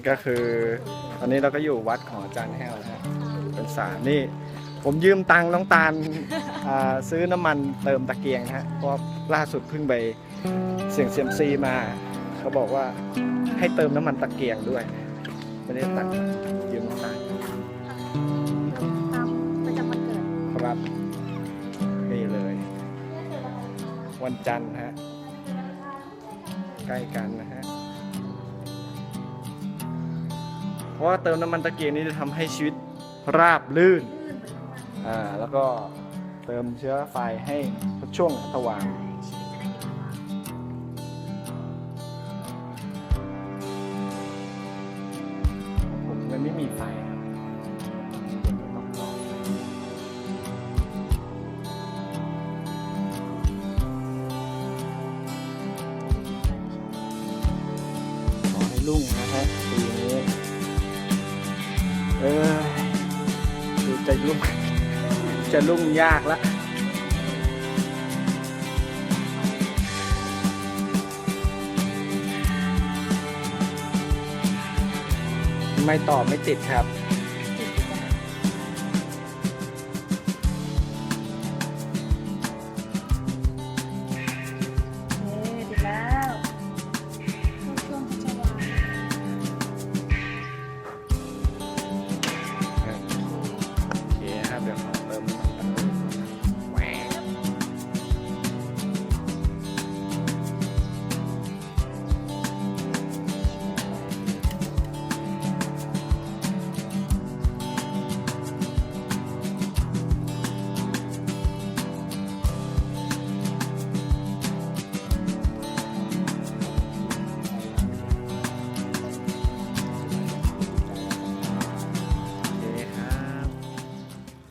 นี่ก็คือ ตอนนี้เราก็อยู่วัดของอาจารย์แห้วนะเป็นศาลนี่ ผมยืมตังค์น้องตาลอ่าซื้อน้ำมันเติมตะเกียงนะฮะเพราะล่าสุดเพิ่งไปเสี่ยงเซียมซีมา เขาบอกว่าให้เติมน้ำมันตะเกียงด้วย ไม่ได้ตังค์ยืมน้องตาลตามประจำวันเกิดครับนี่เลย วันจันทร์ฮะใกล้กันนะฮะ ราะว่าเติมน้ำมันตะเกียงนี้จะทำให้ชีวิตราบลื่นอ่าแล้วก็เติมเชื้อไฟให้ช่วงสว่างชีวิตจะได้มีความหวังผมมันไม่มีไฟครับต้องรอขอให้รุ่งนะฮะ เออดูจะลุ่มจะลุ่มยากละไม่ตอบไม่ติดครับ